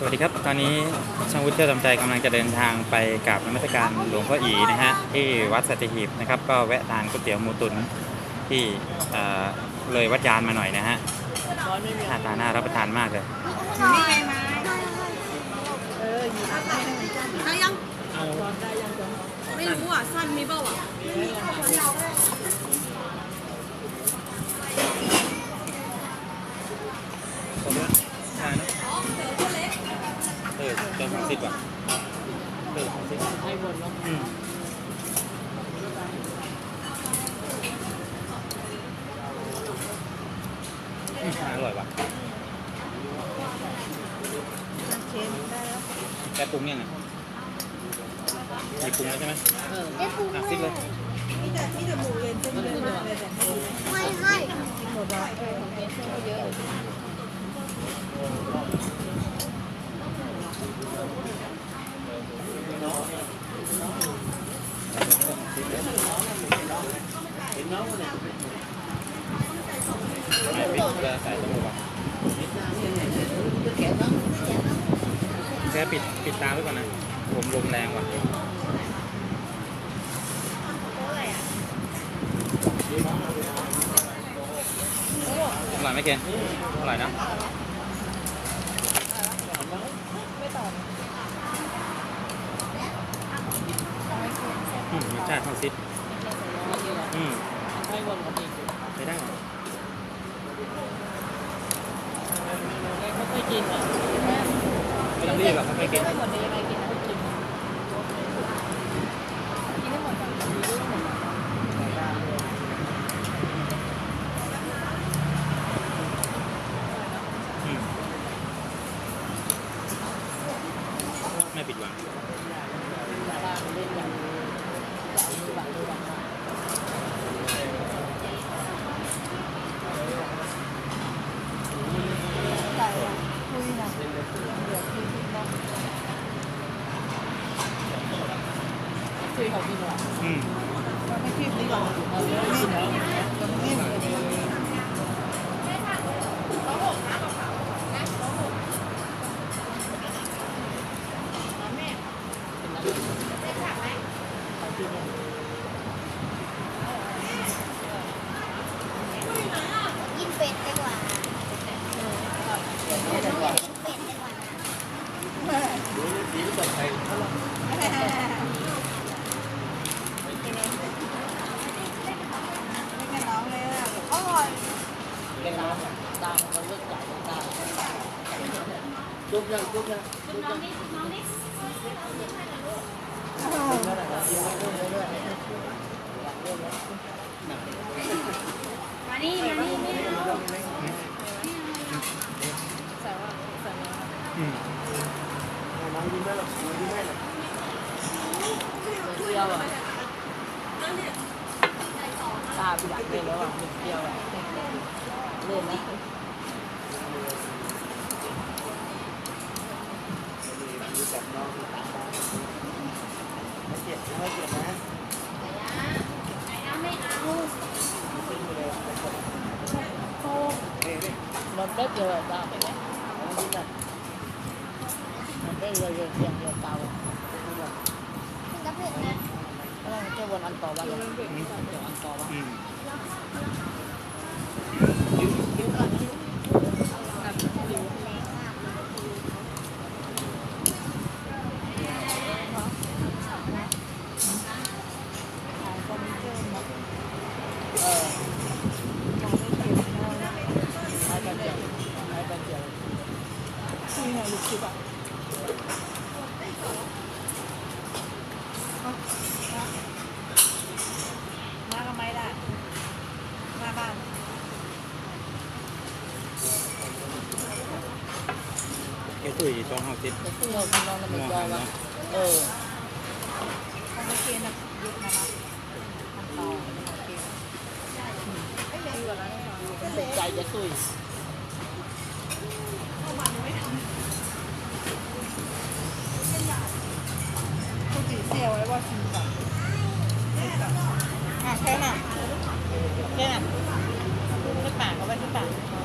สวัสดีครับ ตอนนี้ช่างวุฒิเที่ยวทำใจกำลังจะเดินทางไปกราบนมัสการหลวงพ่ออีนะฮะที่วัดสัตหีบนะครับ ก็แวะทานก๋วยเตี๋ยวหมูตุ๋นที่เเลยวัดยานมาหน่อยนะฮะหน้าตาน่ารับประทานมากเลยนี่ไงม้เอออยู่ได้ยัง ไม่รู้อะ สั้นมีเปล่าอะ เออเจ้าของสิบอะเออของสิบ ให้บนเนาะอืมอืมอร่อยว่ะเค็มได้แล้วแกปรุงยังไงมีปรุงแล้วใช่ไหมอะซิกเลยนี่แต่ที่จมูกเลนเส้นเลือดเลยแต่ไม่ไม่ให้หมดแล้วเออ ของเค็มก็เยอะใส่พริกเกลือใส่จมูกอะแกปิดปิดตาไว้ก่อนนะ ผมลมแรงว่ะอร่อยไหมเกณฑ์อร่อยนะอืมรสชาติเข้าซิปอืม ใช้ได้เหรอไม่ค่อยกินอะไม่ต้องรีบหรอกค่อยๆกินไม่หมดเลยยังไงกินไม่กินกินได้หมดแบบมีลูกหมด อืมไม่ผิดหวัง บ้านเล่นอย่างนี้หลังดูหลังมา ใส่คุยนะเดี๋ยว คิดนะคุยเขากินหรออืมไม่คิดดีกว่านี่นะนี่กินเป็ดดีกว่ากินเป็ดดีกว่า แค่น้องเลยอะอร่อย เล่นน้ำตามมันเลือกใหญ่ตาม จุ๊บยังจุ๊บยังจุ๊บยังมานี่มานี่ไม่เอาส่ว่าใส่มาอืมเปรี้ยวอะตาพี่ดักเล่นแล้วอะเปรี้ยวอะเล่นนะ ไม่เอามันได้เจอตาไปไหมมันได้เยอะเยอะเยอะเยอะเตาคุณกระเพ็ดนะก็ต้องเจอวันอันต่อวันอันต่อวัน อืม เออให้กันเจียวให้กันเจียว คุยหน่อยลูกคิดอะมาทำไมล่ะมาบ้าน แกตุ้ยต้องห้าซิปแต่ที่เราพี่น้องเราไม่ยอมว่าเออขอ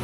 ง